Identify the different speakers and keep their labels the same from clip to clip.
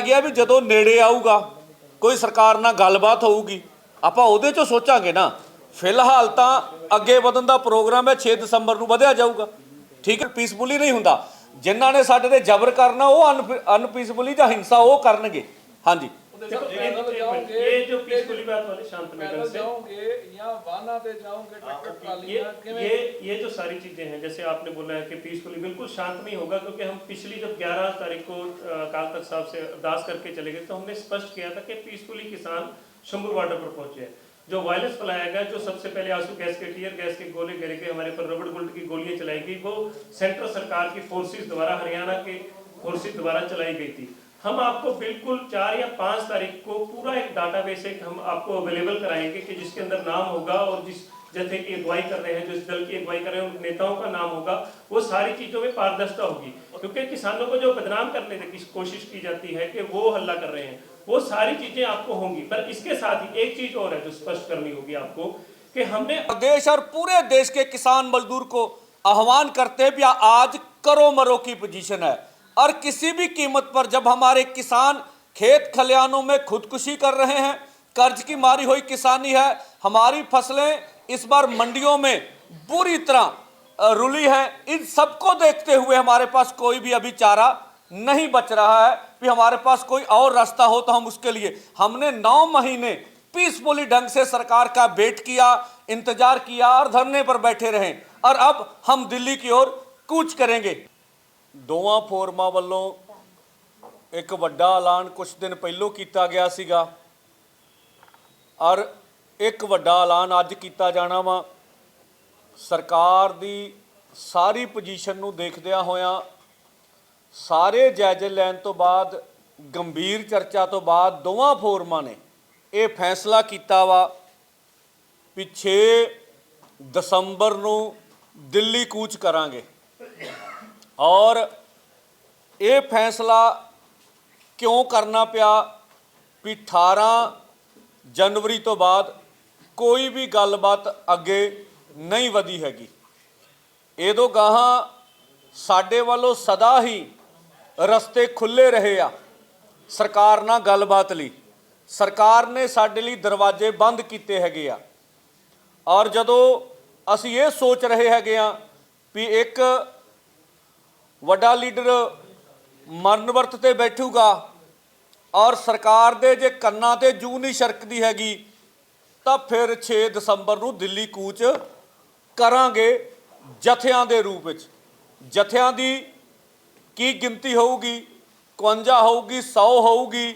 Speaker 1: ਗਿਆ ਵੀ ਜਦੋਂ ਨੇੜੇ ਆਊਗਾ, ਕੋਈ ਸਰਕਾਰ ਨਾਲ ਗੱਲਬਾਤ ਹੋਊਗੀ, ਆਪਾਂ ਉਹਦੇ ਚੋਂ ਸੋਚਾਂਗੇ ਨਾ। ਫਿਲਹਾਲ ਤਾਂ ਅੱਗੇ ਵਧਣ ਦਾ ਪ੍ਰੋਗਰਾਮ ਹੈ 6 ਦਸੰਬਰ ਨੂੰ ਵਧਿਆ ਜਾਊਗਾ। ਠੀਕ ਹੈ ਪੀਸਫੁਲੀ ਨਹੀਂ ਹੁੰਦਾ। ਜਿਨ੍ਹਾਂ ਨੇ ਸਾਡੇ ਤੇ ਜ਼ਬਰ ਕਰਨਾ, ਉਹ ਅਨਪੀਸਫੁਲੀ ਜਾਂ ਹਿੰਸਾ ਉਹ ਕਰਨਗੇ। ਹਾਂਜੀ।
Speaker 2: से
Speaker 3: जाओगे या पे जाओगे ट्रैक्टर
Speaker 2: ये
Speaker 3: किवें
Speaker 2: ये जो सारी चीज़ें हैं जैसे आपने बोला है कि पीसफुली बिल्कुल होगा क्योंकि हम पिछली जब 11 तारीख को तख्त साहब से अरदास करके चले गए तो हमने स्पष्ट किया था कि पीसफुली किसान शंभू बॉर्डर पर पहुँचे हैं। जो वायलेंस फैलाया गया जो सबसे पहले आँसू गैस के टीयर गैस के गोले गिरे गए हमारे पर रबड़ बुलेट की गोलियाँ चलाई गई वो सेंट्रल सरकार की फोर्सेस द्वारा हरियाणा के फोर्सेस द्वारा चलाई गई थी। हम आपको बिल्कुल चार या पाँच तारीख को पूरा एक डाटाबेस एक हम आपको अवेलेबल कराएँगे कि जिसके अंदर नाम होगा और जिस जैसे की अगुवाई कर रहे हैं, जिस दल की अगुवाई कर रहे हैं, उन नेताओं का नाम होगा, वो सारी चीज़ों में पारदर्शिता होगी। क्योंकि किसानों को जो बदनाम करने की कोशिश की जाती है कि वो हल्ला कर रहे हैं, वो सारी चीज़ें आपको होंगी। पर इसके साथ ही एक चीज़ और है जो स्पष्ट करनी होगी आपको कि हमने
Speaker 1: देश और पूरे देश के किसान मजदूर को आह्वान करते भी आज करो मरो की पोजीशन है। और किसी भी कीमत पर जब हमारे किसान खेत खलियानों में खुदकुशी कर रहे हैं, कर्ज की मारी हुई किसानी है, हमारी फ़सलें इस बार मंडियों में बुरी तरह रुली है। इन सबको देखते हुए हमारे पास कोई भी अभी चारा नहीं बच रहा है। कि हमारे पास कोई और रास्ता हो तो हम उसके लिए, हमने नौ महीने पीसफुली ढंग से सरकार का वेट किया, इंतज़ार किया और धरने पर बैठे रहे। और अब हम दिल्ली की ओर कूच करेंगे। ਦੋਵਾਂ ਫੋਰਮਾਂ ਵੱਲੋਂ ਇੱਕ ਵੱਡਾ ਐਲਾਨ ਕੁਝ ਦਿਨ ਪਹਿਲਾਂ ਕੀਤਾ ਗਿਆ ਸੀਗਾ। ਔਰ ਇੱਕ ਵੱਡਾ ਐਲਾਨ ਅੱਜ ਕੀਤਾ ਜਾਣਾ ਵਾ। ਸਰਕਾਰ ਦੀ ਸਾਰੀ ਪੋਜੀਸ਼ਨ ਨੂੰ ਦੇਖਦਿਆਂ ਹੋਇਆਂ ਸਾਰੇ ਜਾਇਜ਼ੇ ਲੈਣ ਤੋਂ ਬਾਅਦ, ਗੰਭੀਰ ਚਰਚਾ ਤੋਂ ਬਾਅਦ ਦੋਵਾਂ ਫੋਰਮਾਂ ਨੇ ਇਹ ਫੈਸਲਾ ਕੀਤਾ ਵਾ ਵੀ 6 ਦਸੰਬਰ ਨੂੰ ਦਿੱਲੀ ਕੂਚ ਕਰਾਂਗੇ। ਔਰ ਇਹ ਫੈਸਲਾ ਕਿਉਂ ਕਰਨਾ ਪਿਆ ਵੀ 18 ਜਨਵਰੀ ਤੋਂ ਬਾਅਦ ਕੋਈ ਵੀ ਗੱਲਬਾਤ ਅੱਗੇ ਨਹੀਂ ਵਧੀ ਹੈਗੀ। ਇਹਦੋਂ ਗਾਹਾਂ ਸਾਡੇ ਵੱਲੋਂ ਸਦਾ ਹੀ ਰਸਤੇ ਖੁੱਲੇ ਰਹੇ ਆ ਸਰਕਾਰ ਨਾਲ ਗੱਲਬਾਤ ਲਈ। ਸਰਕਾਰ ਨੇ ਸਾਡੇ ਲਈ ਦਰਵਾਜ਼ੇ ਬੰਦ ਕੀਤੇ ਹੈਗੇ ਆ। ਔਰ ਜਦੋਂ ਅਸੀਂ ਇਹ ਸੋਚ ਰਹੇ ਹੈਗੇ ਆ ਵੀ ਇੱਕ ਵੱਡਾ ਲੀਡਰ ਮਰਨ ਵਰਤ ਤੇ ਬੈਠੂਗਾ ਔਰ ਸਰਕਾਰ ਦੇ ਜੇ ਕੰਨਾਂ ਤੇ ਜੂ ਨਹੀਂ ਛਰਕਦੀ ਹੈਗੀ, ਤਾਂ ਫਿਰ 6 ਦਸੰਬਰ ਨੂੰ ਦਿੱਲੀ ਕੂਚ ਕਰਾਂਗੇ ਜਥਿਆਂ ਦੇ ਰੂਪ ਵਿੱਚ। ਜਥਿਆਂ ਦੀ ਕੀ ਗਿਣਤੀ ਹੋਊਗੀ? 51 ਹੋਊਗੀ 100 ਹੋਊਗੀ।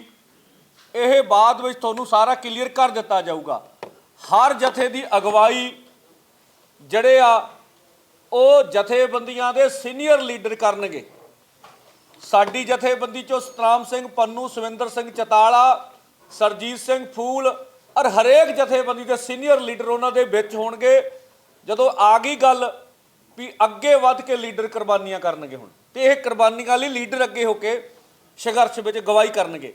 Speaker 1: ਇਹ ਬਾਅਦ ਵਿੱਚ ਤੁਹਾਨੂੰ ਸਾਰਾ ਕਲੀਅਰ ਕਰ ਦਿੱਤਾ ਜਾਊਗਾ। ਹਰ ਜਥੇ ਦੀ ਅਗਵਾਈ ਜਿਹੜੇ ਆ ਉਹ ਜਥੇਬੰਦੀਆਂ ਦੇ ਸੀਨੀਅਰ ਲੀਡਰ ਕਰਨਗੇ ਸਾਡੀ ਜਥੇਬੰਦੀ ਚੋਂ ਸਤਨਾਮ ਸਿੰਘ ਪੰਨੂ ਸੁਵਿੰਦਰ ਸਿੰਘ ਚਤਾਲਾ ਸਰਜੀਤ ਸਿੰਘ ਫੂਲ ਔਰ ਹਰੇਕ ਜਥੇਬੰਦੀ ਦੇ ਸੀਨੀਅਰ ਲੀਡਰ ਉਹਨਾਂ ਦੇ ਵਿੱਚ ਹੋਣਗੇ ਜਦੋਂ ਆ ਗਈ ਗੱਲ ਵੀ ਅੱਗੇ ਵੱਧ ਕੇ ਲੀਡਰ ਕੁਰਬਾਨੀਆਂ ਕਰਨਗੇ ਹੁਣ ਤੇ ਇਹ ਕੁਰਬਾਨੀਆਂ ਲਈ ਲੀਡਰ ਅੱਗੇ ਹੋ ਕੇ ਸੰਘਰਸ਼ ਵਿੱਚ ਗਵਾਹੀ ਕਰਨਗੇ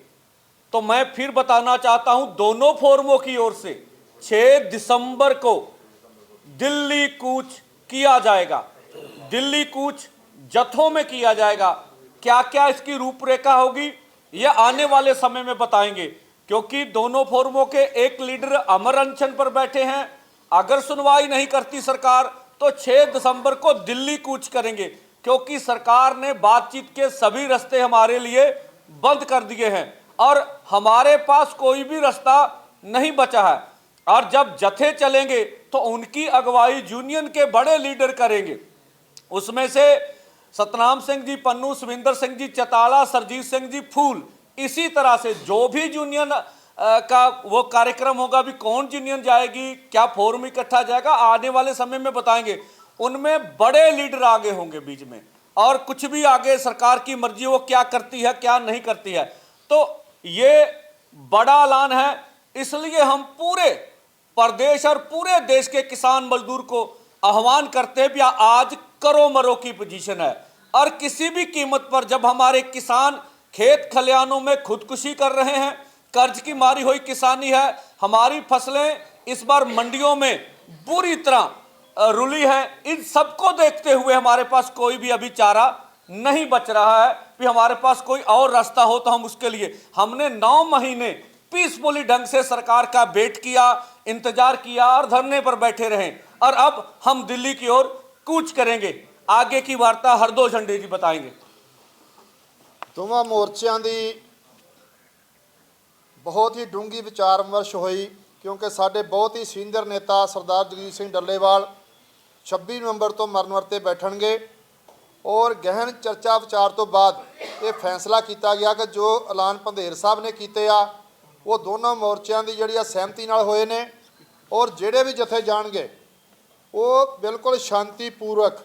Speaker 1: तो मैं फिर बताना चाहता हूं दोनों फोरमों की ओर से 6 दिसंबर को दिल्ली कूच किया जाएगा। दिल्ली कूच जथों में किया जाएगा। क्या क्या इसकी रूपरेखा होगी यह आने वाले समय में बताएँगे, क्योंकि दोनों फोरमों के एक लीडर अमर अनशन पर बैठे हैं। अगर सुनवाई नहीं करती सरकार तो 6 दिसंबर को दिल्ली कूच करेंगे, क्योंकि सरकार ने बातचीत के सभी रास्ते हमारे लिए बंद कर दिए हैं। और हमारे पास कोई भी रास्ता नहीं बचा है। और जब जथे चलेंगे तो उनकी अगुवाई यूनियन के बड़े लीडर करेंगे। उसमें से सतनाम सिंह जी, पन्नू सुविंदर सिंह जी, चताला सरजीत सिंह जी, फूल, इसी तरह से जो भी यूनियन का वो कार्यक्रम होगा भी कौन यूनियन जाएगी, क्या फोरम इकट्ठा जाएगा, आने वाले समय में बताएँगे। उनमें बड़े लीडर आगे होंगे बीच में। और कुछ भी आगे सरकार की मर्ज़ी, वो क्या करती है, क्या नहीं करती है। तो ये बड़ा ऐलान है, इसलिए हम पूरे प्रदेश और पूरे देश के किसान मजदूर को आह्वान करते हैं भी आज करो मरो की पोजीशन है। और किसी भी कीमत पर जब हमारे किसान खेत खलियानों में खुदकुशी कर रहे हैं, कर्ज की मारी हुई किसानी है, हमारी फ़सलें इस बार मंडियों में बुरी तरह रुली है, इन सबको देखते हुए हमारे पास कोई भी अभी चारा नहीं बच रहा है। कि हमारे पास कोई और रास्ता हो तो हम उसके लिए, हमने नौ महीने पीसफुली ढंग से सरकार का वेट किया इंतजार किया और धरने पर बैठे रहे और अब हम दिल्ली की ओर कूच करेंगे आगे की वार्ता हरदो झंडे जी बताएंगे
Speaker 4: ਦੋਵਾਂ ਮੋਰਚਿਆਂ ਦੀ ਬਹੁਤ ਹੀ ਡੂੰਗੀ ਵਿਚਾਰ ਵਿਮਰਸ਼ ਹੋਈ ਕਿਉਂਕਿ ਸਾਡੇ ਬਹੁਤ ਹੀ ਸੀਨੀਅਰ ਨੇਤਾ ਸਰਦਾਰ ਜਗਜੀਤ ਸਿੰਘ ਡੱਲੇਵਾਲ 26 ਨਵੰਬਰ ਤੋਂ ਮਰਨ ਵਰਤੇ ਬੈਠਣਗੇ ਔਰ ਗਹਿਨ ਚਰਚਾ ਵਿਚਾਰ ਤੋਂ ਬਾਅਦ ਇਹ ਫੈਸਲਾ ਕੀਤਾ ਗਿਆ ਕਿ ਜੋ ਐਲਾਨ ਪੰਧੇਰ ਸਾਹਿਬ ਨੇ ਕੀਤੇ ਆ ਉਹ ਦੋਨਾਂ ਮੋਰਚਿਆਂ ਦੀ ਜਿਹੜੀ ਆ ਸਹਿਮਤੀ ਨਾਲ ਹੋਏ ਨੇ ਔਰ ਜਿਹੜੇ ਵੀ ਜਥੇ ਜਾਣਗੇ, ਉਹ ਬਿਲਕੁਲ ਸ਼ਾਂਤੀਪੂਰਵਕ,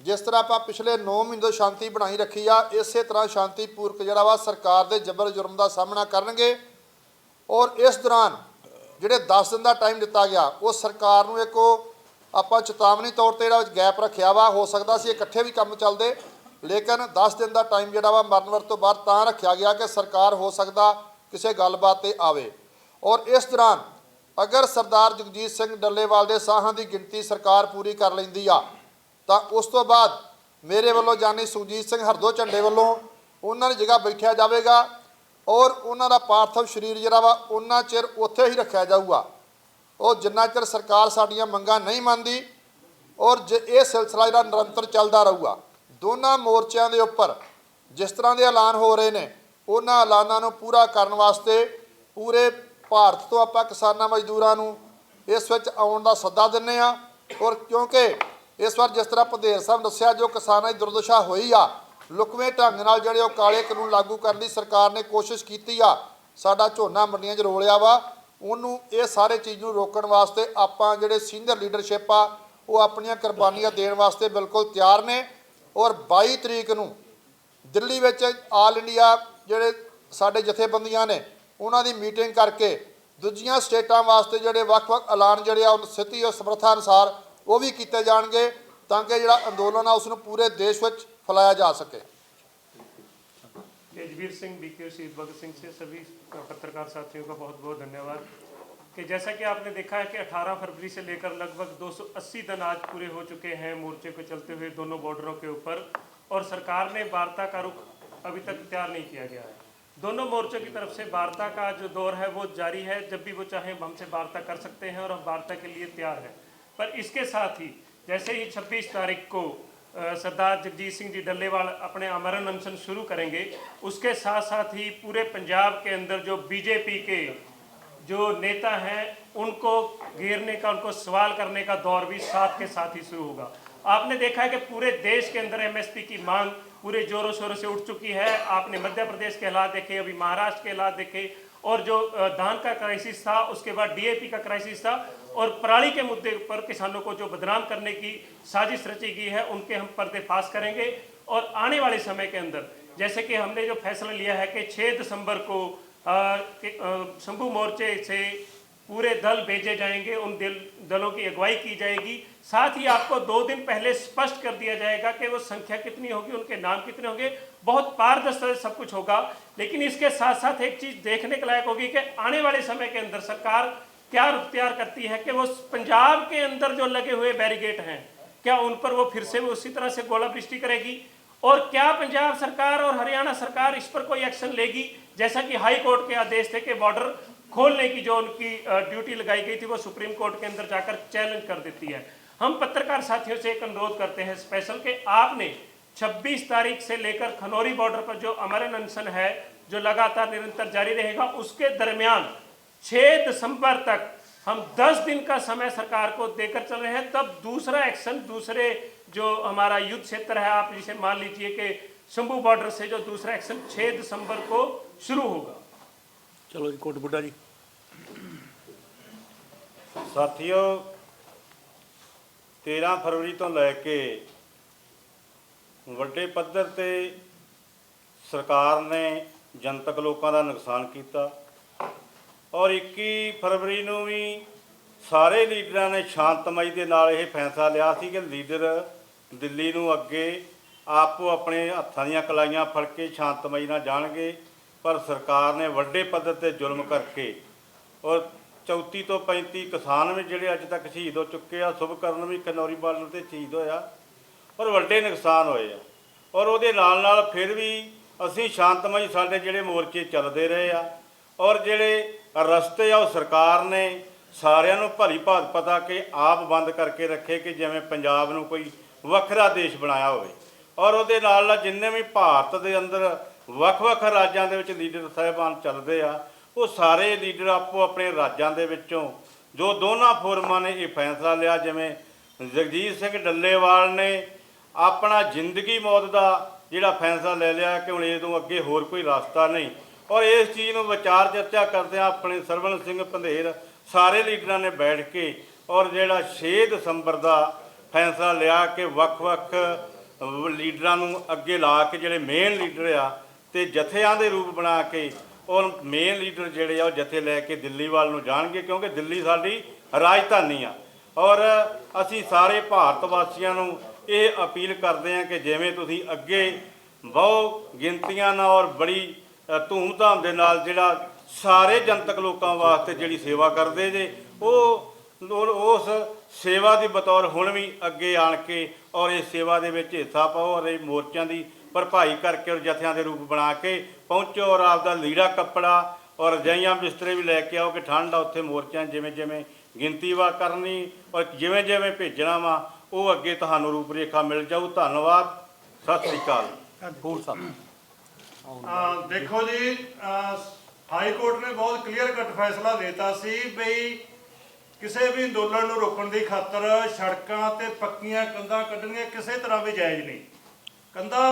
Speaker 4: ਜਿਸ ਤਰ੍ਹਾਂ ਆਪਾਂ ਪਿਛਲੇ 9 ਮਹੀਨੇ ਤੋਂ ਸ਼ਾਂਤੀ ਬਣਾਈ ਰੱਖੀ ਆ, ਇਸੇ ਤਰ੍ਹਾਂ ਸ਼ਾਂਤੀਪੂਰਵਕ ਜਿਹੜਾ ਵਾ ਸਰਕਾਰ ਦੇ ਜਬਰ ਜੁਰਮ ਦਾ ਸਾਹਮਣਾ ਕਰਨਗੇ ਔਰ ਇਸ ਦੌਰਾਨ ਜਿਹੜੇ 10 ਦਿਨ ਦਾ ਟਾਈਮ ਦਿੱਤਾ ਗਿਆ, ਉਹ ਸਰਕਾਰ ਨੂੰ ਇੱਕ ਉਹ ਆਪਾਂ ਚੇਤਾਵਨੀ ਤੌਰ ਤੇ ਜਿਹੜਾ ਗੈਪ ਰੱਖਿਆ ਵਾ, ਹੋ ਸਕਦਾ ਸੀ ਇਕੱਠੇ ਵੀ ਕੰਮ ਚੱਲਦੇ, ਲੇਕਿਨ 10 ਦਿਨ ਦਾ ਟਾਈਮ ਜਿਹੜਾ ਵਾ ਮਰਨ ਵਰਤ ਤੋਂ ਬਾਅਦ ਤਾਂ ਰੱਖਿਆ ਗਿਆ ਕਿ ਸਰਕਾਰ ਹੋ ਸਕਦਾ ਕਿਸੇ ਗੱਲਬਾਤ ਤੇ ਆਵੇ। ਔਰ ਇਸ ਦੌਰਾਨ ਅਗਰ ਸਰਦਾਰ ਜਗਜੀਤ ਸਿੰਘ ਡੱਲੇਵਾਲ ਦੇ ਸਾਹਾਂ ਦੀ ਗਿਣਤੀ ਸਰਕਾਰ ਪੂਰੀ ਕਰ ਲੈਂਦੀ ਆ, ਤਾਂ ਉਸ ਤੋਂ ਬਾਅਦ ਮੇਰੇ ਵੱਲੋਂ ਜਾਨੀ ਸੁਖਜੀਤ ਸਿੰਘ ਹਰਦੋ ਝੰਡੇ ਵੱਲੋਂ ਉਹਨਾਂ ਦੀ ਜਗ੍ਹਾ ਬੈਠਿਆ ਜਾਵੇਗਾ ਔਰ ਉਹਨਾਂ ਦਾ ਪਾਰਥਿਵ ਸਰੀਰ ਜਿਹੜਾ ਵਾ ਉਹਨਾਂ ਚਿਰ ਉੱਥੇ ਹੀ ਰੱਖਿਆ ਜਾਊਗਾ। ਉਹ ਜਿੰਨਾ ਚਿਰ ਸਰਕਾਰ ਸਾਡੀਆਂ ਮੰਗਾਂ ਨਹੀਂ ਮੰਨਦੀ ਔਰ ਜੇ ਇਹ ਸਿਲਸਿਲਾ ਜਿਹੜਾ ਨਿਰੰਤਰ ਚੱਲਦਾ ਰਹੂਗਾ, ਦੋਨਾਂ ਮੋਰਚਿਆਂ ਦੇ ਉੱਪਰ ਜਿਸ ਤਰ੍ਹਾਂ ਦੇ ਐਲਾਨ ਹੋ ਰਹੇ ਨੇ ਉਹਨਾਂ ਐਲਾਨਾਂ ਨੂੰ ਪੂਰਾ ਕਰਨ ਵਾਸਤੇ ਪੂਰੇ ਭਾਰਤ ਤੋਂ ਆਪਾਂ ਕਿਸਾਨਾਂ ਮਜ਼ਦੂਰਾਂ ਨੂੰ ਇਸ ਵਿੱਚ ਆਉਣ ਦਾ ਸੱਦਾ ਦਿੰਨੇ ਆ ਔਰ ਕਿਉਂਕਿ ਇਸ ਵਾਰ ਜਿਸ ਤਰ੍ਹਾਂ ਭਦੇਰ ਸਾਹਿਬ ਦੱਸਿਆ, ਜੋ ਕਿਸਾਨਾਂ ਦੀ ਦੁਰਦਸ਼ਾ ਹੋਈ ਆ, ਲੁਕਵੇਂ ਢੰਗ ਨਾਲ ਜਿਹੜੇ ਉਹ ਕਾਲੇ ਕਾਨੂੰਨ ਲਾਗੂ ਕਰਨ ਦੀ ਸਰਕਾਰ ਨੇ ਕੋਸ਼ਿਸ਼ ਕੀਤੀ ਆ, ਸਾਡਾ ਝੋਨਾ ਮੰਡੀਆਂ 'ਚ ਰੋਲਿਆ ਵਾ, ਉਹਨੂੰ ਇਹ ਸਾਰੇ ਚੀਜ਼ ਨੂੰ ਰੋਕਣ ਵਾਸਤੇ ਆਪਾਂ ਜਿਹੜੇ ਸੀਨੀਅਰ ਲੀਡਰਸ਼ਿਪ ਆ, ਉਹ ਆਪਣੀਆਂ ਕੁਰਬਾਨੀਆਂ ਦੇਣ ਵਾਸਤੇ ਬਿਲਕੁਲ ਤਿਆਰ ਨੇ। ਔਰ 22 ਤਰੀਕ ਨੂੰ ਦਿੱਲੀ ਵਿੱਚ ਆਲ ਇੰਡੀਆ ਜਿਹੜੇ ਸਾਡੇ ਜਥੇਬੰਦੀਆਂ ਨੇ ਉਹਨਾਂ ਦੀ ਮੀਟਿੰਗ ਕਰਕੇ ਦੂਜੀਆਂ ਸਟੇਟਾਂ ਵਾਸਤੇ ਜਿਹੜੇ ਵੱਖ-ਵੱਖ ਐਲਾਨ ਜਿਹੜੇ ਆ ਉਹ ਸਥਿਤੀ ਔਰ ਸਮਰੱਥਾ ਅਨੁਸਾਰ ਉਹ ਵੀ ਕੀਤੇ ਜਾਣਗੇ ਤਾਂ ਕਿ ਜਿਹੜਾ ਅੰਦੋਲਨ ਆ ਉਸ ਨੂੰ ਪੂਰੇ ਦੇਸ਼ ਵਿੱਚ ਫੈਲਾਇਆ ਜਾ ਸਕੇ
Speaker 2: तेजवीर सिंह बीके शहीद भगत सिंह से सभी पत्रकार साथियों का बहुत बहुत धन्यवाद कि जैसा कि आपने देखा है कि 18 फरवरी से लेकर लगभग 280 दिन आज पूरे हो चुके हैं मोर्चे को चलते हुए दोनों बॉर्डरों के ऊपर और सरकार ने वार्ता का रुख अभी तक तैयार नहीं किया गया है। दोनों मोर्चों की तरफ़ से वार्ता का जो दौर है, वो जारी है। जब भी वो चाहे हमसे वार्ता कर सकते हैं और हम वार्ता के लिए तैयार हैं। पर इसके साथ ही, जैसे ही 26 तारीख को सरदार जगजीत सिंह जी डल्लेवाल अपने आमरण अनशन शुरू करेंगे, उसके साथ साथ ही पूरे पंजाब के अंदर जो बीजेपी के जो नेता हैं, उनको घेरने का, उनको सवाल करने का दौर भी साथ के साथ ही शुरू होगा। आपने देखा है कि पूरे देश के अंदर एमएसपी की मांग पूरे जोरों शोरों से उठ चुकी है। आपने मध्य प्रदेश के हालात देखे, अभी महाराष्ट्र के हालात देखे, और जो धान का क्राइसिस था, उसके बाद डीएपी का क्राइसिस था, और पराली के मुद्दे पर किसानों को जो बदनाम करने की साजिश रची गई है, उनके हम पर्दे पर्देफाश करेंगे। और आने वाले समय के अंदर, जैसे कि हमने जो फैसला लिया है कि 6 दिसंबर को शंभू मोर्चे से पूरे दल भेजे जाएँगे, उन दल, दलों की अगुवाई की जाएगी। साथ ही आपको दो दिन पहले स्पष्ट कर दिया जाएगा कि वो संख्या कितनी होगी, उनके नाम कितने होंगे। बहुत पारदर्शी सब कुछ होगा, लेकिन इसके साथ साथ एक चीज़ देखने के लायक होगी कि आने वाले समय के अंदर सरकार क्या रुख तैयार करती है कि वो पंजाब के अंदर जो लगे हुए बैरिगेट हैं, क्या उन पर वो फिर से वो उसी तरह से गोलावृष्टि करेगी? और क्या पंजाब सरकार और हरियाणा सरकार इस पर कोई एक्शन लेगी? जैसा कि हाई कोर्ट के आदेश थे कि बॉर्डर खोलने की जो उनकी ड्यूटी लगाई गई थी, वो सुप्रीम कोर्ट के अंदर जाकर चैलेंज कर देती है। हम पत्रकार साथियों से एक अनुरोध करते हैं स्पेशल के आपने 26 तारीख से लेकर खनौरी बॉर्डर पर जो अमरन अनशन है, जो लगातार निरंतर जारी रहेगा, उसके दरमियान 6 दिसंबर तक हम 10 दिन का समय सरकार को देकर चल रहे हैं। तब दूसरा एक्शन, दूसरे जो हमारा युद्ध क्षेत्र है, आप जिसे मान लीजिए कि शंभू बॉर्डर से जो दूसरा एक्शन छह दिसंबर को शुरू होगा।
Speaker 1: चलो जी, कोट बुड्ढा जी।
Speaker 5: साथियों 13 ਫਰਵਰੀ ਤੋਂ ਲੈ ਕੇ ਵੱਡੇ ਪੱਧਰ ਤੇ ਸਰਕਾਰ ਨੇ ਜਨਤਕ ਲੋਕਾਂ ਦਾ ਨੁਕਸਾਨ ਕੀਤਾ ਔਰ 21 ਫਰਵਰੀ ਨੂੰ ਵੀ ਸਾਰੇ ਲੀਡਰਾਂ ਨੇ ਸ਼ਾਂਤਮਈ ਦੇ ਨਾਲ ਇਹ ਫੈਸਲਾ ਲਿਆ ਸੀ ਕਿ ਲੀਡਰ ਦਿੱਲੀ ਨੂੰ ਅੱਗੇ ਆਪੋ ਆਪਣੇ ਹੱਥਾਂ ਦੀਆਂ ਕਲਾਈਆਂ ਫੜ ਕੇ ਸ਼ਾਂਤਮਈ ਨਾਲ ਜਾਣਗੇ, ਪਰ ਸਰਕਾਰ ਨੇ ਵੱਡੇ ਪੱਧਰ ਤੇ ਜ਼ੁਲਮ ਕਰਕੇ ਔਰ 34 ਤੋਂ 35 ਕਿਸਾਨ ਵੀ ਜਿਹੜੇ ਅੱਜ ਤੱਕ ਸ਼ਹੀਦ ਹੋ ਚੁੱਕੇ ਆ ਸੁਭਕਰਨ ਵੀ ਕਨੌਰੀ ਬਾਰਡਰ ਤੇ ਸ਼ਹੀਦ ਹੋਇਆ ਔਰ ਵੱਡੇ ਨੁਕਸਾਨ ਹੋਏ ਆ। ਔਰ ਉਹਦੇ ਨਾਲ ਨਾਲ ਫਿਰ ਵੀ ਅਸੀਂ ਸ਼ਾਂਤਮਈ ਸਾਡੇ ਜਿਹੜੇ ਮੋਰਚੇ ਚੱਲਦੇ ਰਹੇ ਆ ਔਰ ਜਿਹੜੇ ਰਸਤੇ ਆ ਉਹ ਸਰਕਾਰ ਨੇ ਸਾਰਿਆਂ ਨੂੰ ਭਲੀ ਭਾਤ ਪਤਾ ਕਿ ਆਪ ਬੰਦ ਕਰਕੇ ਰੱਖੇ ਕਿ ਜਿਵੇਂ ਪੰਜਾਬ ਨੂੰ ਕੋਈ ਵੱਖਰਾ ਦੇਸ਼ ਬਣਾਇਆ ਹੋਵੇ। ਔਰ ਉਹਦੇ ਨਾਲ ਨਾਲ ਜਿੰਨੇ ਵੀ ਭਾਰਤ ਦੇ ਅੰਦਰ ਵੱਖ-ਵੱਖ ਰਾਜਾਂ ਦੇ ਵਿੱਚ ਲੀਡਰ ਸਾਹਿਬਾਨ ਚੱਲਦੇ ਆ ਉਹ ਸਾਰੇ ਲੀਡਰ ਆਪੋ ਆਪਣੇ ਰਾਜਾਂ ਦੇ ਵਿੱਚੋਂ, ਜੋ ਦੋਨਾਂ ਫੋਰਮਾਂ ਨੇ ਇਹ ਫੈਸਲਾ ਲਿਆ, ਜਿਵੇਂ ਜਗਜੀਤ ਸਿੰਘ ਡੱਲੇਵਾਲ ਨੇ ਆਪਣਾ ਜ਼ਿੰਦਗੀ ਮੌਤ ਦਾ ਜਿਹੜਾ ਫੈਸਲਾ ਲੈ ਲਿਆ ਕਿ ਹੁਣ ਇਹ ਤੋਂ ਅੱਗੇ ਹੋਰ ਕੋਈ ਰਸਤਾ ਨਹੀਂ। ਔਰ ਇਸ ਚੀਜ਼ ਨੂੰ ਵਿਚਾਰ ਚਰਚਾ ਕਰਦਿਆਂ ਆਪਣੇ ਸਰਵਨ ਸਿੰਘ ਪੰਧੇਰ, ਸਾਰੇ ਲੀਡਰਾਂ ਨੇ ਬੈਠ ਕੇ ਔਰ ਜਿਹੜਾ 6 ਦਸੰਬਰ ਦਾ ਫੈਸਲਾ ਲਿਆ ਕਿ ਵੱਖ-ਵੱਖ ਲੀਡਰਾਂ ਨੂੰ ਅੱਗੇ ਲਾ ਕੇ ਜਿਹੜੇ ਮੇਨ ਲੀਡਰ ਆ, ਤੇ ਜਥਿਆਂ ਦੇ ਰੂਪ ਬਣਾ ਕੇ ਔਰ ਮੇਨ ਲੀਡਰ ਜਿਹੜੇ ਆ ਉਹ ਜਥੇ ਲੈ ਕੇ ਦਿੱਲੀ ਵੱਲ ਨੂੰ ਜਾਣਗੇ, ਕਿਉਂਕਿ ਦਿੱਲੀ ਸਾਡੀ ਰਾਜਧਾਨੀ ਆ। ਔਰ ਅਸੀਂ ਸਾਰੇ ਭਾਰਤ ਵਾਸੀਆਂ ਨੂੰ ਇਹ ਅਪੀਲ ਕਰਦੇ ਹਾਂ ਕਿ ਜਿਵੇਂ ਤੁਸੀਂ ਅੱਗੇ ਬਹੁ ਗਿਣਤੀਆਂ ਨਾਲ ਔਰ ਬੜੀ ਧੂਮਧਾਮ ਦੇ ਨਾਲ ਜਿਹੜਾ ਸਾਰੇ ਜਨਤਕ ਲੋਕਾਂ ਵਾਸਤੇ ਜਿਹੜੀ ਸੇਵਾ ਕਰਦੇ ਜੇ, ਉਹ, ਉਹ- ਉਸ ਸੇਵਾ ਦੀ ਬਤੌਰ ਹੁਣ ਵੀ ਅੱਗੇ ਆਣ ਕੇ ਔਰ ਇਸ ਸੇਵਾ ਦੇ ਵਿੱਚ ਹਿੱਸਾ ਪਾਓ ਔਰ ਇਹ ਮੋਰਚਿਆਂ ਦੀ ਭਰਪਾਈ ਕਰਕੇ ਔਰ ਜਥਿਆਂ ਦੇ ਰੂਪ ਬਣਾ ਕੇ ਪਹੁੰਚੋ ਔਰ ਆਪਦਾ ਲੀੜਾ ਕੱਪੜਾ ਔਰ ਰਜਾਈਆਂ ਬਿਸਤਰੇ ਵੀ ਲੈ ਕੇ ਆਓ ਕਿ ਠੰਡ ਆ, ਉੱਥੇ ਮੋਰਚਿਆਂ ਜਿਵੇਂ ਜਿਵੇਂ ਗਿਣਤੀ ਵਾ ਕਰਨੀ ਔਰ ਜਿਵੇਂ ਜਿਵੇਂ ਭੇਜਣਾ ਵਾ, ਉਹ ਅੱਗੇ ਤੁਹਾਨੂੰ ਰੂਪ ਰੇਖਾ ਮਿਲ ਜਾਊ। ਧੰਨਵਾਦ। ਸਤਿ ਸ੍ਰੀ ਅਕਾਲ।
Speaker 1: ਫੂਲ ਸਾਹਿਬ
Speaker 6: ਦੇਖੋ ਜੀ ਹਾਈ ਕੋਰਟ ਨੇ ਬਹੁਤ ਕਲੀਅਰ ਕੱਟ ਫੈਸਲਾ ਦਿੱਤਾ ਸੀ ਬਈ ਕਿਸੇ ਵੀ ਅੰਦੋਲਨ ਨੂੰ ਰੋਕਣ ਦੀ ਖਾਤਰ ਸੜਕਾਂ ਤੇ ਪੱਕੀਆਂ ਕੰਧਾਂ ਕੱਢਣੀਆਂ ਕਿਸੇ ਤਰ੍ਹਾਂ ਵੀ ਜਾਇਜ਼ ਨਹੀਂ। ਕੰਧਾਂ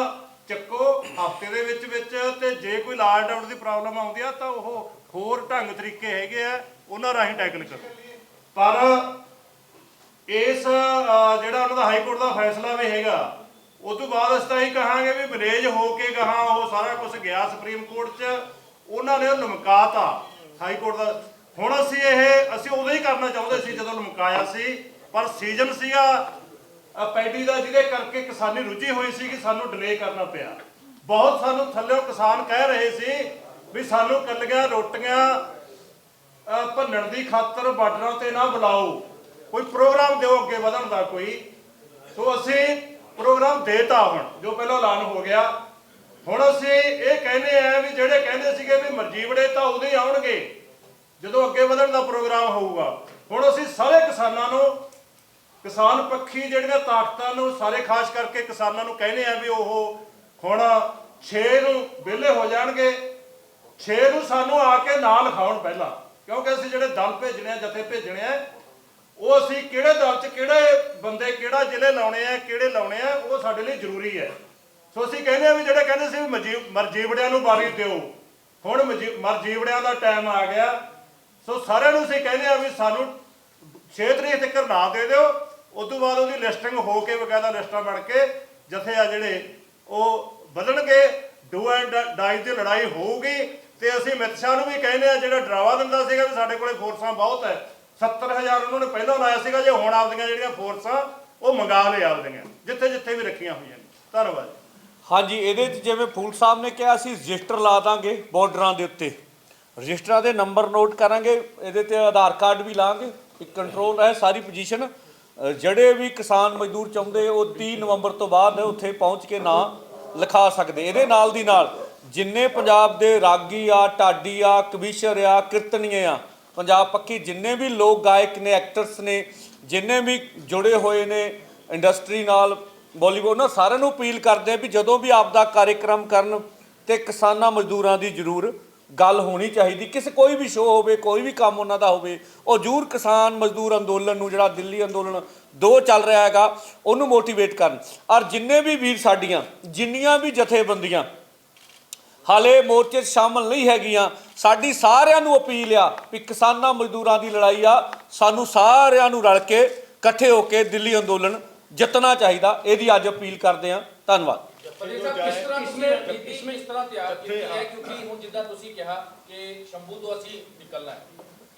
Speaker 6: ਚੱਕੋ ਹਫ਼ਤੇ ਦੇ ਵਿੱਚ ਵਿੱਚ ਤੇ ਜੇ ਕੋਈ ਲਾਅ ਐਂਡ ਦੀ ਪ੍ਰੋਬਲਮ ਆਉਂਦੀ ਆ ਤਾਂ ਉਹ ਹੋਰ ਢੰਗ ਤਰੀਕੇ ਹੈਗੇ ਆ, ਉਹਨਾਂ ਰਾਹੀਂ ਟੈਕਲ ਕਰੋ। ਪਰ ਇਸ ਜਿਹੜਾ ਉਹਨਾਂ ਦਾ ਹਾਈ ਕੋਰਟ ਦਾ ਫੈਸਲਾ ਵੀ ਹੈਗਾ ਉਸ ਤੋਂ ਬਾਅਦ ਅਸੀਂ ਤਾਂ ਇਹ ਕਹਾਂਗੇ ਵੀ ਮੈਨੇਜ ਹੋ ਕੇ ਗਾਹਾਂ ਉਹ ਸਾਰਾ ਕੁਝ ਗਿਆ ਸੁਪਰੀਮ ਕੋਰਟ 'ਚ, ਉਹਨਾਂ ਨੇ ਉਹ ਲਮਕਾਤਾ ਹਾਈ ਕੋਰਟ ਦਾ। ਹੁਣ ਅਸੀਂ ਇਹ, ਅਸੀਂ ਉਦੋਂ ਹੀ ਕਰਨਾ ਚਾਹੁੰਦੇ ਸੀ ਜਦੋਂ ਲਮਕਾਇਆ ਸੀ, ਪਰ ਸੀਜ਼ਨ ਸੀਗਾ ਪੈਡੀ ਦਾ ਜਿਹਦੇ ਕਰਕੇ ਕਿਸਾਨੀ ਰੁੱਝੀ ਹੋਈ ਸੀ ਕਿ ਸਾਨੂੰ ਡਿਲੇ ਕਰਨਾ ਪਿਆ। ਬਹੁਤ ਸਾਨੂੰ ਥੱਲੇੋਂ ਕਿਸਾਨ ਕਹਿ ਰਹੇ ਸੀ ਵੀ ਸਾਨੂੰ ਕੱਲੀਆਂ ਰੋਟੀਆਂ ਭੰਨਣ ਦੀ ਖਾਤਰ ਬਾਰਡਰਾਂ ਤੇ ਨਾ ਬੁਲਾਓ। ਕੋਈ ਪ੍ਰੋਗਰਾਮ ਦਿਓ, ਅੱਗੇ ਵਧਣ ਦਾ ਕੋਈ। ਸੋ ਅਸੀਂ ਪ੍ਰੋਗਰਾਮ ਦੇਤਾ ਹੁਣ, ਜੋ ਪਹਿਲਾਂ ਐਲਾਨ ਹੋ ਗਿਆ। ਹੁਣ ਅਸੀਂ ਇਹ ਕਹਿੰਦੇ ਆ ਵੀ ਜਿਹੜੇ ਕਹਿੰਦੇ ਸੀਗੇ ਵੀ ਮਰਜੀਵੜੇ ਤਾਂ ਉਦੋਂ ਹੀ ਆਉਣਗੇ, ਜਦੋਂ ਅੱਗੇ ਵਧਣ ਦਾ ਪ੍ਰੋਗਰਾਮ ਹੋਊਗਾ। ਹੁਣ ਅਸੀਂ ਸਾਰੇ ਕਿਸਾਨਾਂ ਨੂੰ ਕਿਸਾਨ ਪੱਖੀ ਜਿਹੜੀਆਂ ਤਾਕਤਾਂ ਨੂੰ ਸਾਰੇ ਖਾਸ ਕਰਕੇ ਕਿਸਾਨਾਂ ਨੂੰ ਕਹਿੰਦੇ ਆ ਵੀ ਉਹ ਹੁਣ 6 ਨੂੰ ਵਿਹਲੇ ਹੋ ਜਾਣਗੇ 6 ਨੂੰ ਸਾਨੂੰ ਆ ਕੇ ਨਾਂ ਲਿਖਾਉਣ ਪਹਿਲਾਂ। ਕਿਉਂਕਿ ਅਸੀਂ ਜਿਹੜੇ ਦਲ ਭੇਜਣੇ ਆ, ਜਥੇ ਭੇਜਣੇ ਆ, ਉਹ ਅਸੀਂ ਕਿਹੜੇ ਦਲ 'ਚ ਕਿਹੜੇ ਬੰਦੇ ਕਿਹੜਾ ਜ਼ਿਲ੍ਹੇ ਲਾਉਣੇ ਆ, ਕਿਹੜੇ ਲਾਉਣੇ ਆ, ਉਹ ਸਾਡੇ ਲਈ ਜ਼ਰੂਰੀ ਹੈ। ਸੋ ਅਸੀਂ ਕਹਿੰਦੇ ਆ ਵੀ ਜਿਹੜੇ ਕਹਿੰਦੇ ਸੀ ਵੀ ਮਰਜੀ- ਮਰਜੀਵੜਿਆਂ ਨੂੰ ਬਾਰੀ ਦਿਓ। ਹੁਣ ਮਰਜੀ- ਮਰਜੀਵੜਿਆਂ ਦਾ ਟਾਈਮ ਆ ਗਿਆ। ਸੋ ਸਾਰਿਆਂ ਨੂੰ ਅਸੀਂ ਕਹਿੰਦੇ ਆ ਵੀ ਸਾਨੂੰ 6 ਤਰੀਕ ਤੱਕ ਨਾ ਦੇ ਦਿਓ। ਉਸ ਤੋਂ ਬਾਅਦ ਉਹਦੀ ਲਿਸਟਿੰਗ ਹੋ ਕੇ ਬਕਾਇਦਾ ਲਿਸਟਾਂ ਬਣ ਕੇ ਜਥੇ ਆ ਜਿਹੜੇ ਉਹ ਵਧਣਗੇ, ਡੂ ਐਂਡ ਡਾਈ ਦੀ ਲੜਾਈ ਹੋਊਗੀ ਤੇ ਅਸੀਂ ਅਮਿਤ ਸ਼ਾਹ ਨੂੰ ਵੀ ਕਹਿੰਦੇ ਆ, ਜਿਹੜਾ ਡਰਾਵਾ ਦਿੰਦਾ ਸੀਗਾ ਵੀ ਸਾਡੇ ਕੋਲੇ ਫੋਰਸਾਂ ਬਹੁਤ ਹੈ 70000 ਉਹਨਾਂ ਨੇ ਪਹਿਲਾਂ ਲਾਇਆ ਸੀਗਾ, ਜੇ ਹੁਣ ਆਪਦੀਆਂ ਜਿਹੜੀਆਂ ਫੋਰਸਾਂ, ਉਹ ਮੰਗਾ ਲਿਆ ਆਪਦੀਆਂ। ਜਿੱਥੇ ਜਿੱਥੇ ਵੀ ਰੱਖੀਆਂ ਹੋਈਆਂ ਨੇ। ਧੰਨਵਾਦ
Speaker 1: ਹਾਂਜੀ, ਇਹਦੇ 'ਚ ਜਿਵੇਂ ਫੂਲ ਸਾਹਿਬ ਨੇ ਕਿਹਾ, ਅਸੀਂ ਰਜਿਸਟਰ ਲਾ ਦਾਂਗੇ ਬਾਰਡਰਾਂ ਦੇ ਉੱਤੇ। ਰਜਿਸਟਰਾਂ ਦੇ ਨੰਬਰ ਨੋਟ ਕਰਾਂਗੇ, ਇਹਦੇ ਤੇ ਆਧਾਰ ਕਾਰਡ ਵੀ ਲਾਂਗੇ, ਇੱਕ ਕੰਟਰੋਲ ਹੈ ਸਾਰੀ ਪੋਜੀਸ਼ਨ ਜਿਹੜੇ ਵੀ ਕਿਸਾਨ ਮਜ਼ਦੂਰ ਚਾਹੁੰਦੇ, ਉਹ 30 ਨਵੰਬਰ ਤੋਂ ਬਾਅਦ ਉੱਥੇ ਪਹੁੰਚ ਕੇ ਨਾਂ ਲਿਖਾ ਸਕਦੇ। ਇਹਦੇ ਨਾਲ ਦੀ ਨਾਲ ਜਿੰਨੇ ਪੰਜਾਬ ਦੇ ਰਾਗੀ ਆ, ਢਾਡੀ ਆ, ਕਵੀਸ਼ਰ ਆ, ਕੀਰਤਨੀਏ ਆ, ਪੰਜਾਬ ਪੱਖੀ ਜਿੰਨੇ ਵੀ ਲੋਕ ਗਾਇਕ ਨੇ ਐਕਟਰਸ ਨੇ, ਜਿੰਨੇ ਵੀ ਜੁੜੇ ਹੋਏ ਨੇ ਇੰਡਸਟਰੀ ਨਾਲ ਬਾਲੀਵੁੱਡ ਨਾਲ, ਸਾਰਿਆਂ ਨੂੰ ਅਪੀਲ ਕਰਦੇ ਆ ਵੀ ਜਦੋਂ ਵੀ ਆਪ ਦਾ ਕਾਰਜਕ੍ਰਮ ਕਰਨ ਤੇ ਕਿਸਾਨਾਂ ਮਜ਼ਦੂਰਾਂ ਦੀ ਜ਼ਰੂਰ ਗੱਲ ਹੋਣੀ ਚਾਹੀਦੀ, ਕਿਸੇ ਕੋਈ ਵੀ ਸ਼ੋਅ ਹੋਵੇ, ਕੋਈ ਵੀ ਕੰਮ ਉਹਨਾਂ ਦਾ ਹੋਵੇ, ਉਹ ਜ਼ਰੂਰ ਕਿਸਾਨ ਮਜ਼ਦੂਰ ਅੰਦੋਲਨ ਨੂੰ, ਜਿਹੜਾ ਦਿੱਲੀ ਅੰਦੋਲਨ ਦੋ ਚੱਲ ਰਿਹਾ ਹੈਗਾ, ਉਹਨੂੰ ਮੋਟੀਵੇਟ ਕਰਨ। ਔਰ ਜਿੰਨੇ ਵੀ ਵੀਰ ਸਾਡੀਆਂ, ਜਿੰਨੀਆਂ ਵੀ ਜਥੇਬੰਦੀਆਂ, ਹਾਲੇ ਮੋਰਚੇ 'ਚ ਸ਼ਾਮਲ ਨਹੀਂ ਹੈਗੀਆਂ, ਸਾਡੀ ਸਾਰਿਆਂ ਨੂੰ ਅਪੀਲ ਆ ਵੀ ਕਿਸਾਨਾਂ ਮਜ਼ਦੂਰਾਂ ਦੀ ਲੜਾਈ ਆ, ਸਾਨੂੰ ਸਾਰਿਆਂ ਨੂੰ ਰਲ ਕੇ ਇਕੱਠੇ ਹੋ ਕੇ ਦਿੱਲੀ ਅੰਦੋਲਨ ਜਿੱਤਣਾ ਚਾਹੀਦਾ, ਇਹਦੀ ਅੱਜ ਅਪੀਲ ਕਰਦੇ ਆ ਧੰਨਵਾਦ।
Speaker 3: ਪਟੇਲ ਸਾਹਿਬ ਕਿਸ ਤਰ੍ਹਾਂ ਤੁਸੀਂ ਨੀਤੀ ਕਿਸ ਤਰ੍ਹਾਂ ਤਿਆਰ ਕੀਤੀ ਹੈ? ਕਿਉਂਕਿ ਹੁਣ ਜਿੱਦਾਂ ਤੁਸੀਂ ਕਿਹਾ ਕਿ ਸ਼ੰਭੂ ਤੋਂ ਅਸੀਂ ਨਿਕਲਣਾ ਹੈ।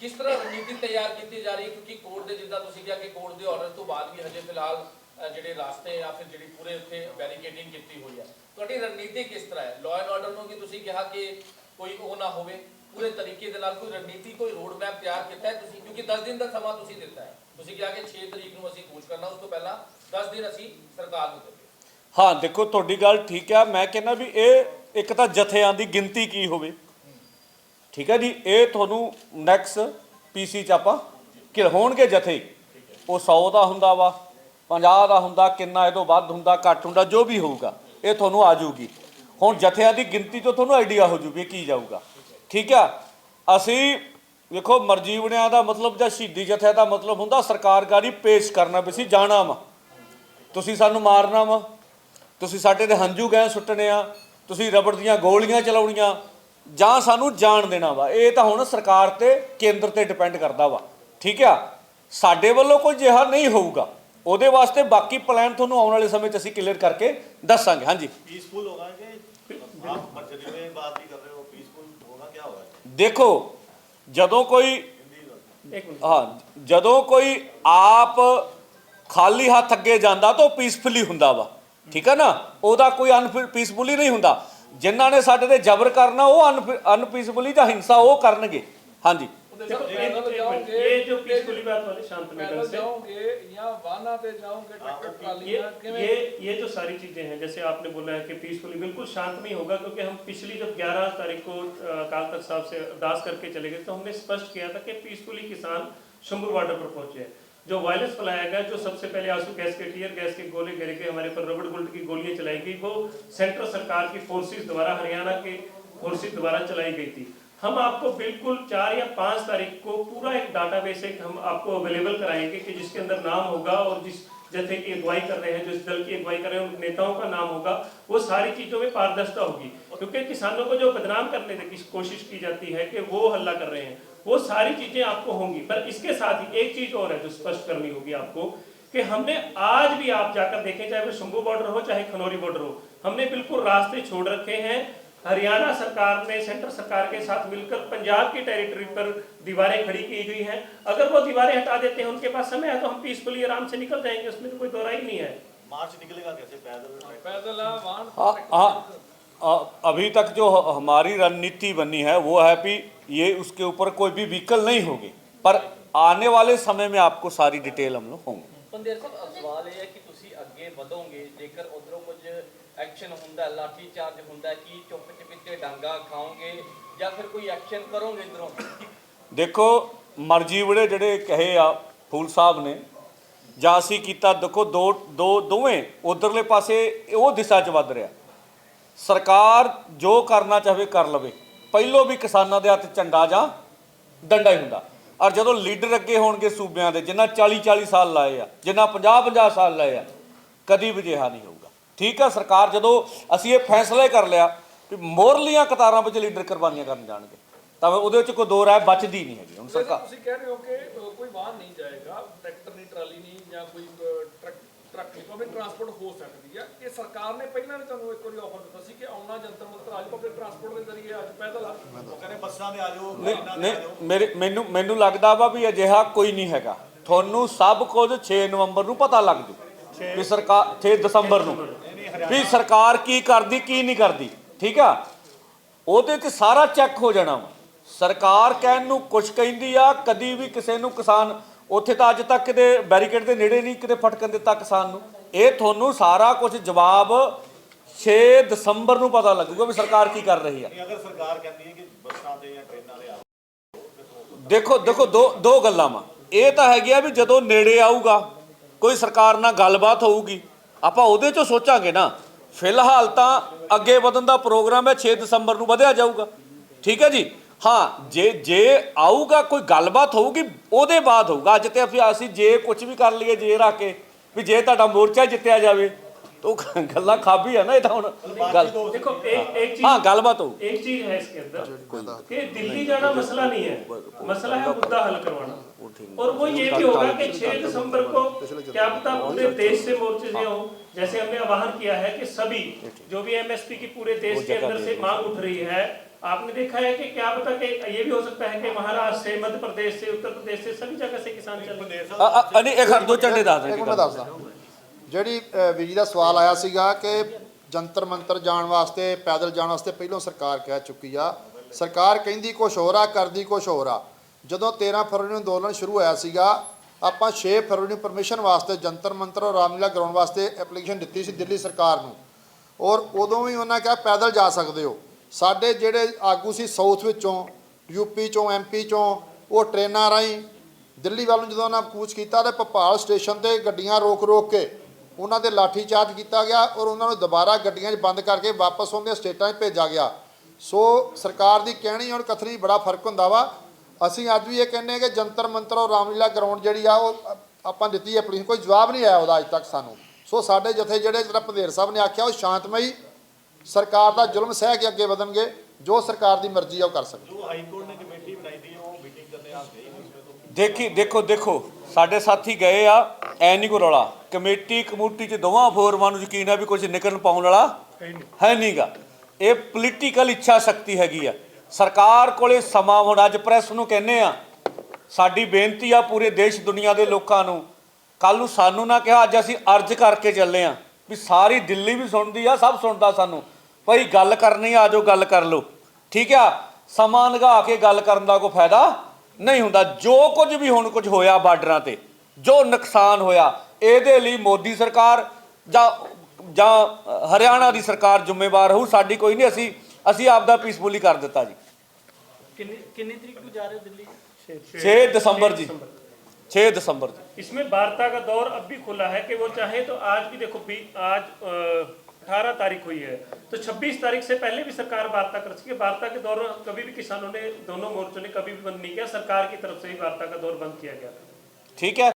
Speaker 3: ਕਿਸ ਤਰ੍ਹਾਂ ਰਣਨੀਤੀ ਤਿਆਰ ਕੀਤੀ ਜਾ ਰਹੀ ਹੈ? ਕਿਉਂਕਿ ਕੋਰਟ ਦੇ ਜਿੱਦਾਂ ਤੁਸੀਂ ਕਿਹਾ ਕਿ ਕੋਰਟ ਦੇ ਆਰਡਰ ਤੋਂ ਬਾਅਦ ਵੀ ਹਜੇ ਫਿਲਹਾਲ ਜਿਹੜੇ ਰਾਸਤੇ ਜਾਂ ਫਿਰ ਜਿਹੜੀ ਪੂਰੇ ਉੱਥੇ ਬੈਰੀਕੇਡਿੰਗ ਕੀਤੀ ਹੋਈ ਹੈ। ਤੁਹਾਡੀ ਰਣਨੀਤੀ ਕਿਸ ਤਰ੍ਹਾਂ ਹੈ? ਲਾਅ ਐਂਡ ਆਰਡਰ ਨੂੰ ਵੀ ਤੁਸੀਂ ਕਿਹਾ ਕਿ ਕੋਈ ਉਹ ਨਾ ਹੋਵੇ। ਪੂਰੇ ਤਰੀਕੇ ਦੇ ਨਾਲ ਕੋਈ ਰਣਨੀਤੀ ਕੋਈ ਰੋਡ ਮੈਪ ਤਿਆਰ ਕੀਤਾ ਹੈ ਤੁਸੀਂ? ਕਿਉਂਕਿ 10 ਦਿਨ ਦਾ ਸਮਾਂ ਤੁਸੀਂ ਦਿੱਤਾ ਹੈ। ਤੁਸੀਂ ਕਿਹਾ ਕਿ 6 ਤਰੀਕ ਨੂੰ ਅਸੀਂ ਕੂਚ ਕਰਨਾ ਉਸ ਤੋਂ ਪਹਿਲਾਂ 10 ਦਿਨ ਅਸੀਂ ਸਰਕਾਰ ਨੂੰ ਦਿੱਤੇ
Speaker 1: ਹਾਂ, ਦੇਖੋ, ਤੁਹਾਡੀ ਗੱਲ ਠੀਕ ਆ। ਮੈਂ ਕਹਿੰਦਾ ਵੀ ਇਹ ਇੱਕ ਤਾਂ ਜਥਿਆਂ ਦੀ ਗਿਣਤੀ ਕੀ ਹੋਵੇ। ਠੀਕ ਹੈ ਜੀ? ਇਹ ਤੁਹਾਨੂੰ ਨੈਕਸਟ ਪੀਸੀ ਚ ਆਪਾਂ ਕਿ ਹੋਣਗੇ ਜਥੇ? ਉਹ 100 ਦਾ ਹੁੰਦਾ ਵਾ 50 ਦਾ ਹੁੰਦਾ, ਕਿੰਨਾ ਇਹ ਤੋਂ ਵੱਧ ਹੁੰਦਾ, ਘੱਟ ਹੁੰਦਾ, ਜੋ ਵੀ ਹੋਊਗਾ, ਇਹ ਤੁਹਾਨੂੰ ਆ ਜਾਊਗੀ। ਹੁਣ ਜਥਿਆਂ ਦੀ ਗਿਣਤੀ ਤੋਂ ਤੁਹਾਨੂੰ ਆਈਡੀਆ ਹੋ ਜੂਗੀ ਕੀ ਜਾਊਗਾ। ਠੀਕ ਆ? ਅਸੀਂ ਵੇਖੋ, ਮਰਜੀਵਣਿਆਂ ਦਾ ਮਤਲਬ ਜਾਂ ਸ਼ਹੀਦੀ ਜਥਿਆਂ ਦਾ ਮਤਲਬ ਹੁੰਦਾ ਸਰਕਾਰ ਗਾੜੀ ਪੇਸ਼ ਕਰਨਾ ਵੀ ਅਸੀਂ ਜਾਣਾ ਵਾ। ਤੁਸੀਂ ਸਾਨੂੰ ਮਾਰਨਾ ਵਾ। ਤੁਸੀਂ ਸਾਡੇ ਦੇ ਹੰਝੂ ਗੈਸ ਸੁੱਟਣੇ ਆ ਤੁਸੀਂ ਰਬੜ ਦੀਆਂ ਗੋਲੀਆਂ ਚਲਾਉਣੀਆਂ ਜਾਂ ਸਾਨੂੰ ਜਾਣ ਦੇਣਾ ਵਾ। ਇਹ ਤਾਂ ਹੁਣ ਸਰਕਾਰ ਤੇ ਕੇਂਦਰ ਤੇ ਡਿਪੈਂਡ ਕਰਦਾ ਵਾ। ਠੀਕ ਆ? ਸਾਡੇ ਵੱਲੋਂ ਕੋਈ ਜਿਹਾ ਨਹੀਂ ਹੋਊਗਾ। ਉਹਦੇ ਵਾਸਤੇ ਬਾਕੀ ਪਲਾਨ ਤੁਹਾਨੂੰ ਆਉਣ ਵਾਲੇ ਸਮੇਂ 'ਚ ਅਸੀਂ ਕਲੀਅਰ ਕਰਕੇ ਦੱਸਾਂਗੇ। ਹਾਂਜੀ।
Speaker 7: ਪੀਸਫੁਲ ਹੋਗਾ
Speaker 1: ਦੇਖੋ ਜਦੋਂ ਕੋਈ ਹਾਂ ਜਦੋਂ ਕੋਈ ਆਪ ਖਾਲੀ ਹੱਥ ਅੱਗੇ ਜਾਂਦਾ ਤਾਂ ਪੀਸਫੁਲੀ ਹੁੰਦਾ ਵਾ। ਠੀਕ ਹੈ ਨਾ ਉਹਦਾ ਕੋਈ ਅਨਪੀਸਫੁਲੀ ਨਹੀਂ ਹੁੰਦਾ ਜਿਨ੍ਹਾਂ ਨੇ ਸਾਡੇ ਤੇ ਜ਼ਬਰ ਕਰਨਾ ਉਹ ਅਨਪੀਸਫੁਲੀ ਜਾਂ ਹਿੰਸਾ ਉਹ ਕਰਨਗੇ ਹਾਂਜੀ
Speaker 2: देखो
Speaker 3: पैदल
Speaker 2: एक- एक मिनट,
Speaker 3: जाओगे,
Speaker 2: ये जो पीसफुली बात वाले शांत में
Speaker 3: पैदल
Speaker 2: ढंग से
Speaker 3: जाओगे या वाहना पे जाओगे ट्रैक्टर
Speaker 2: ये
Speaker 3: ट्रालियां किवें
Speaker 2: ये ये जो सारी चीजें हैं जैसे आपने बोला है कि पीसफुली बिल्कुल शांतमय होगा क्योंकि हम पिछली जब 11 तारीख को अ, अकाल तख्त साहब से अरदास करके चले गए तो हमने स्पष्ट किया था कि पीसफुली किसान शंभू बॉर्डर पर पहुंचे हैं जो वायलेंस फैलाया गया जो सबसे पहले आँसू गैस के टीयर गैस के गोले गिरे गए, हमारे पर रबड़ बुलेट की गोलियाँ चलाई गई, वो सेंट्रल सरकार की फोर्सेस द्वारा, हरियाणा के फोर्सेस द्वारा चलाई गई थी। हम आपको बिल्कुल चार या पाँच तारीख को पूरा एक डाटाबेस एक हम आपको अवेलेबल कराएँगे कि जिसके अंदर नाम होगा और जिस जथे की अगुवाई कर रहे हैं, जिस दल की अगुवाई कर रहे हैं, उन नेताओं का नाम होगा, वो सारी चीज़ों में पारदर्शिता होगी। क्योंकि किसानों को जो बदनाम करने की कोशिश की जाती है कि वो हल्ला कर रहे हैं वो सारी चीज़ें आपको होंगी पर इसके साथ ही एक चीज़ और है जो स्पष्ट करनी होगी आपको कि हमने आज भी आप जाकर देखें चाहे वो शंभू बॉर्डर हो चाहे खनौरी बॉर्डर हो हमने बिल्कुल रास्ते छोड़ रखे हैं। हरियाणा सरकार ने सेंट्रल सरकार के साथ मिलकर पंजाब की टेरिटरी पर दीवारें खड़ी की गई हैं। अगर वो दीवारें हटा देते हैं उनके पास समय है तो हम पीसफुली आराम से निकल जाएँगे उसमें तो कोई दोहराई नहीं है।
Speaker 7: मार्च निकलेगा कैसे? पैदल
Speaker 3: पैदल आ, वाहन
Speaker 1: अभी तक जो ह- हमारी रणनीति बनी है वो है कि ये उसके ऊपर कोई भी व्हीकल नहीं होगी पर आने वाले समय में आपको सारी डिटेल हम लोग होंगे
Speaker 8: ਪੰਦੇਰ ਸਾਹਿਬ ਸਵਾਲ ਇਹ ਹੈ ਕਿ ਤੁਸੀਂ ਅੱਗੇ ਵਧੋਗੇ ਜੇਕਰ ਉਧਰੋਂ ਕੁਝ ਐਕਸ਼ਨ ਹੁੰਦਾ ਹੈ, ਲਾਠੀ ਚਾਰਜ ਹੁੰਦਾ ਹੈ, ਕੀ ਚੁੱਪ ਚਪੀਤੇ ਡਾਂਗਾ ਖਾਓਗੇ ਜਾਂ ਫਿਰ ਕੋਈ ਐਕਸ਼ਨ ਕਰੋਗੇ ਇਧਰੋਂ
Speaker 1: ਦੇਖੋ ਮਰਜੀਵੜੇ ਜਿਹੜੇ ਕਹੇ ਆ ਫੂਲ ਸਾਹਿਬ ਨੇ ਜਾਂ ਅਸੀਂ ਕੀਤਾ ਦੇਖੋ ਦੋ ਦੋ ਦੋਵੇਂ ਉਧਰਲੇ ਪਾਸੇ ਉਹ ਦਿਸ਼ਾ 'ਚ ਵੱਧ ਰਿਹਾ ਸਰਕਾਰ ਜੋ ਕਰਨਾ ਚਾਹਵੇ ਕਰ ਲਵੇ। ਪਹਿਲੋਂ ਵੀ ਕਿਸਾਨਾਂ ਦੇ ਹੱਥ ਝੰਡਾ ਜਾਂ ਡੰਡਾ ਹੀ ਹੁੰਦਾ। ਔਰ ਜਦੋਂ ਲੀਡਰ ਅੱਗੇ ਹੋਣਗੇ ਸੂਬਿਆਂ ਦੇ ਜਿਨ੍ਹਾਂ 40 40 ਸਾਲ ਲਾਏ ਆ ਜਿਨ੍ਹਾਂ 50 50 ਸਾਲ ਲਾਏ ਆ ਕਦੀ ਵੀ ਅਜਿਹਾ ਨਹੀਂ ਹੋਊਗਾ। ਠੀਕ ਆ ਸਰਕਾਰ ਜਦੋਂ ਅਸੀਂ ਇਹ ਫੈਸਲਾ ਕਰ ਲਿਆ ਕਿ ਮੋਰਲੀਆਂ ਕਤਾਰਾਂ ਵਿੱਚ ਲੀਡਰ ਕੁਰਬਾਨੀਆਂ ਕਰਨ ਜਾਣਗੇ ਤਾਂ ਉਹਦੇ ਵਿੱਚ ਕੋਈ ਦੋ ਰਾਏ ਬਚਦੀ ਨਹੀਂ ਹੈਗੀ। ਹੁਣ ਸਰਕਾਰ
Speaker 3: ਤੁਸੀਂ ਕਹਿ ਰਹੇ ਹੋ ਕਿ ਕੋਈ ਵਾਹਨ ਨਹੀਂ ਜਾਏਗਾ ਟਰੈਕਟਰ ਨਹੀਂ ਟਰਾਲੀ ਨਹੀਂ ਜਾਂ ਕੋਈ ਟਰੱਕ ਟਰੱਕ ਨਹੀਂ ਪਬਲਿਕ ਟਰਾਂਸਪੋਰਟ ਹੋ ਸਕਦੀ। ਕੀਤੀ ਆ। ਇਹ ਸਰਕਾਰ ਨੇ ਪਹਿਲਾਂ ਵੀ ਤੁਹਾਨੂੰ ਇੱਕ ਵਾਰੀ ਆਫਰ ਦਿੱਤਾ ਸੀ ਕਿ ਆਉਣਾ ਜੰਤਰ ਮੰਤਰ ਅੱਜ ਪਬਲਿਕ ਟਰਾਂਸਪੋਰਟ ਦੇ ਜ਼ਰੀਏ ਅੱਜ ਪੈਦਲ ਆ।
Speaker 7: ਉਹ ਕਹਿੰਦੇ ਬੱਸਾਂ ਦੇ ਆ ਜਾਓ ਇਹਨਾਂ
Speaker 1: ਨਹੀਂ ਮੇਰੇ ਮੈਨੂੰ ਮੈਨੂੰ ਲੱਗਦਾ ਵਾ ਵੀ ਅਜਿਹਾ ਕੋਈ ਨਹੀਂ ਹੈਗਾ। ਤੁਹਾਨੂੰ ਸਭ ਕੁਝ 6 ਨਵੰਬਰ ਨੂੰ ਪਤਾ ਲੱਗ ਜੂ ਵੀ ਸਰਕਾਰ 6 ਦਸੰਬਰ ਨੂੰ। ਵੀ ਸਰਕਾਰ ਕੀ ਕਰਦੀ ਕੀ ਨਹੀਂ ਕਰਦੀ ਠੀਕ ਆ? ਉਹਦੇ ਤੇ ਸਾਰਾ ਚੈੱਕ ਹੋ ਜਾਣਾ ਵਾ। ਸਰਕਾਰ ਕਹਿਣ ਨੂੰ ਕੁਝ ਕਹਿੰਦੀ ਆ ਕਦੀ ਵੀ ਕਿਸੇ ਨੂੰ ਕਿਸਾਨ ਉੱਥੇ ਤਾਂ ਅੱਜ ਤੱਕ ਕਿਤੇ ਬੈਰੀਕੇਡ ਦੇ ਨੇੜੇ ਨਹੀਂ ਕਿਤੇ ਫਟਕਣ ਦਿੱਤਾ ਕਿਸਾਨ ਨੂੰ। ਇਹ ਤੁਹਾਨੂੰ ਸਾਰਾ ਕੁਝ ਜਵਾਬ 6 ਦਸੰਬਰ ਨੂੰ ਪਤਾ ਲੱਗੂਗਾ ਵੀ ਸਰਕਾਰ ਕੀ ਕਰ ਰਹੀ ਆ। ਦੇਖੋ ਦੇਖੋ ਦੋ ਦੋ ਗੱਲਾਂ ਵਾ। ਇਹ ਤਾਂ ਹੈਗੀ ਆ ਵੀ ਜਦੋਂ ਨੇੜੇ ਆਊਗਾ ਕੋਈ ਸਰਕਾਰ ਨਾਲ ਗੱਲਬਾਤ ਹੋਊਗੀ ਆਪਾਂ ਉਹਦੇ ਚੋਂ ਸੋਚਾਂਗੇ ਨਾ। ਫਿਲਹਾਲ ਤਾਂ ਅੱਗੇ ਵਧਣ ਦਾ ਪ੍ਰੋਗਰਾਮ ਹੈ 6 ਦਸੰਬਰ ਨੂੰ ਵਧਿਆ ਜਾਊਗਾ। ਠੀਕ ਹੈ ਜੀ? ਹਾਂ ਜੇ ਜੇ ਆਊਗਾ ਕੋਈ ਗੱਲਬਾਤ ਹੋਊਗੀ ਉਹਦੇ ਬਾਅਦ ਹੋਊਗਾ। ਅੱਜ ਤੇ ਅਸੀਂ ਜੇ ਕੁਝ ਵੀ ਕਰ ਲਈਏ ਜੇ ਰੱਖ ਕੇ ਵੀ ਜੇ ਤੁਹਾਡਾ ਮੋਰਚਾ ਜਿੱਤਿਆ ਜਾਵੇ ਤਾਂ ਉਹ ਗੱਲਾਂ ਖਾਬੀ ਆ ਨਾ ਇਹ ਤਾਂ ਹੁਣ ਗੱਲ
Speaker 2: देखो एक एक चीज
Speaker 1: ਹਾਂ ਗੱਲਬਾਤ ਹੋਊ
Speaker 2: एक चीज है इसके अंदर कि दिल्ली जाना मसला नहीं है मसला है मुद्दा हल करवाना और वो ये भी होगा कि 6 दिसंबर को क्या पता पूरे देश से मोर्चे से हो जैसे हमने आह्वान किया है कि सभी जो भी एमएसपी की पूरे देश के अंदर से मांग उठ रही है आपने देखा है कि क्या पता कि ये भी हो सकता है कि महाराष्ट्र से मध्य प्रदेश से उत्तर प्रदेश से सभी जगह से किसान चल रहे हैं
Speaker 1: ਅ- ਅ- ਨਹੀਂ ਇੱਕ ਦੋ ਝੰਡੇ ਦੱਸ
Speaker 4: ਇੱਕ
Speaker 1: ਦੇ
Speaker 4: ਮੈਂ ਦੱਸਦਾ ਜਿਹੜੀ ਅ, ਵੀਰ ਜੀ ਦਾ ਸਵਾਲ ਆਇਆ ਸੀਗਾ ਕਿ ਜੰਤਰ ਮੰਤਰ ਜਾਣ ਵਾਸਤੇ ਪੈਦਲ ਜਾਣ ਵਾਸਤੇ ਪਹਿਲਾਂ ਸਰਕਾਰ ਕਹਿ ਚੁੱਕੀ ਆ ਸਰਕਾਰ ਕਹਿੰਦੀ ਕੁਛ ਹੋਰ ਆ ਕਰਦੀ ਕੁਛ ਹੋਰ ਆ ਜਦੋਂ 13 ਫਰਵਰੀ ਨੂੰ ਅੰਦੋਲਨ ਸ਼ੁਰੂ ਹੋਇਆ ਸੀਗਾ ਆਪਾਂ 6 ਫਰਵਰੀ ਨੂੰ ਪਰਮਿਸ਼ਨ ਵਾਸਤੇ ਜੰਤਰ ਮੰਤਰ ਔਰ ਰਾਮਲੀਲਾ ਗਰਾਊਂਡ ਵਾਸਤੇ ਐਪਲੀਕੇਸ਼ਨ ਦਿੱਤੀ ਸੀ ਦਿੱਲੀ ਸਰਕਾਰ ਨੂੰ ਔਰ ਉਦੋਂ ਵੀ ਉਹਨਾਂ ਕਿਹਾ ਪੈਦਲ ਜਾ ਸਕਦੇ ਹੋ ਸਾਡੇ ਜਿਹੜੇ ਆਗੂ ਸੀ ਸਾਊਥ ਵਿੱਚੋਂ ਯੂਪੀ ਚੋਂ ਐਮਪੀ ਚੋਂ, ਉਹ ਟ੍ਰੇਨਾਂ ਰਾਹੀਂ ਦਿੱਲੀ ਵੱਲ ਨੂੰ ਜਦੋਂ ਉਹਨਾਂ ਕੂਚ ਕੀਤਾ ਤੇ ਭੋਪਾਲ ਸਟੇਸ਼ਨ ਤੇ ਗੱਡੀਆਂ ਰੋਕ ਰੋਕ ਕੇ ਉਹਨਾਂ 'ਤੇ ਲਾਠੀ ਚਾਰਜ ਕੀਤਾ ਗਿਆ ਔਰ ਉਹਨਾਂ ਨੂੰ ਦੁਬਾਰਾ ਗੱਡੀਆਂ 'ਚ ਬੰਦ ਕਰਕੇ ਵਾਪਸ ਉਹਦੀਆਂ ਸਟੇਟਾਂ 'ਚ ਭੇਜਿਆ ਗਿਆ। ਸੋ ਸਰਕਾਰ ਦੀ ਕਹਿਣੀ ਔਰ ਕਥਨੀ ਬੜਾ ਫ਼ਰਕ ਹੁੰਦਾ ਵਾ। ਅਸੀਂ ਅੱਜ ਵੀ ਇਹ ਕਹਿੰਦੇ ਹਾਂ ਕਿ ਜੰਤਰ ਮੰਤਰ ਔਰ ਰਾਮਲੀਲਾ ਗਰਾਊਂਡ ਜਿਹੜੀ ਆ, ਉਹ ਆਪਾਂ ਦਿੱਤੀ ਐਪਲੀਕੇਸ਼ਨ ਕੋਈ ਜਵਾਬ ਨਹੀਂ ਆਇਆ ਉਹਦਾ ਅੱਜ ਤੱਕ ਸਾਨੂੰ। ਸੋ ਸਾਡੇ ਜਥੇ ਜਿਹੜੇ ਜਿਹੜਾ ਪੰਧੇਰ ਸਾਹਿਬ ਨੇ ਆਖਿਆ, ਉਹ ਸ਼ਾਂਤਮਈ ਸਰਕਾਰ ਦਾ ਜ਼ੁਲਮ ਸਹਿ ਕੇ ਅੱਗੇ ਵਧਣਗੇ ਜੋ ਸਰਕਾਰ ਦੀ ਮਰਜ਼ੀ ਆ ਉਹ ਕਰ ਸਕਦੇ।
Speaker 7: ਜੋ ਹਾਈ ਕੋਰਟ ਨੇ ਕਮੇਟੀ ਬਣਾਈ ਦੀ ਹੈ, ਉਹ ਮੀਟਿੰਗ ਕਰਨੇ ਆ ਗਈ
Speaker 1: ਦੇਖੀ ਦੇਖੋ ਦੇਖੋ ਸਾਡੇ ਸਾਥੀ ਗਏ ਆ ਐ ਨਹੀਂ ਕੋ ਰੌਲਾ। ਕਮੇਟੀ ਕਮੂਟੀ ਚ ਦੋਵਾਂ ਫੋਰਮਾਂ ਨੂੰ ਯਕੀਨ ਹੈ ਵੀ ਕੁਝ ਨਿਕਲਣ ਪਾਉਣ ਵਾਲਾ ਹੈ ਨਹੀਂਗਾ ਇਹ ਪੋਲੀਟੀਕਲ ਇੱਛਾ ਸ਼ਕਤੀ ਹੈਗੀ ਆ। ਸਰਕਾਰ ਕੋਲੇ ਸਮਾਂ ਹੁਣ ਅੱਜ ਪ੍ਰੈਸ ਨੂੰ ਕਹਿੰਨੇ ਆ ਸਾਡੀ ਬੇਨਤੀ ਆ ਪੂਰੇ ਦੇਸ਼ ਦੁਨੀਆ ਦੇ ਲੋਕਾਂ ਨੂੰ ਕੱਲ ਨੂੰ ਸਾਨੂੰ ਨਾ ਕਿਹਾ ਅੱਜ ਅਸੀਂ ਅਰਜ਼ ਕਰਕੇ ਚੱਲੇ ਆ। ਵੀ ਸਾਰੀ ਦਿੱਲੀ ਵੀ ਸੁਣਦੀ ਆ ਸਭ ਸੁਣਦਾ ਸਾਨੂੰ। ਭਾਈ ਗੱਲ ਕਰਨੀ ਆ ਜਾਓ ਗੱਲ ਕਰ ਲਓ। ਠੀਕ ਆ? ਸਮਾਂ ਲਗਾ ਕੇ ਗੱਲ ਕਰਨ ਦਾ ਕੋਈ ਫਾਇਦਾ ਨਹੀਂ ਹੁੰਦਾ। ਜੋ ਕੁਝ ਵੀ ਹੁਣ ਕੁਝ ਹੋਇਆ ਬਾਰਡਰਾਂ ਤੇ ਜੋ ਨੁਕਸਾਨ ਹੋਇਆ ਇਹਦੇ ਲਈ ਮੋਦੀ ਸਰਕਾਰ ਜਾਂ ਜਾਂ ਹਰਿਆਣਾ ਦੀ ਸਰਕਾਰ ਜ਼ਿੰਮੇਵਾਰ ਹੋਊ ਸਾਡੀ ਕੋਈ ਨਹੀਂ। ਅਸੀਂ ਅਸੀਂ ਆਪਦਾ ਪੀਸਫੁਲੀ ਕਰ ਦਿੱਤਾ ਜੀ।
Speaker 8: ਕਿੰਨੀ ਕਿੰਨੀ ਤਰੀਕ ਨੂੰ ਜਾ ਰਹੇ ਦਿੱਲੀ?
Speaker 1: 6 ਦਸੰਬਰ ਜੀ। छह दिसंबर तक।
Speaker 2: इसमें वार्ता का दौर अब भी खुला है कि वो चाहे तो आज भी देखो भी आज अठारह तारीख हुई है। तो 26 तारीख से पहले भी सरकार वार्ता कर सके। वार्ता के दौर कभी भी किसानों ने दोनों मोर्चों ने कभी भी बंद नहीं किया। सरकार की तरफ़ से ही वार्ता का दौर बंद किया गया
Speaker 1: ठीक है।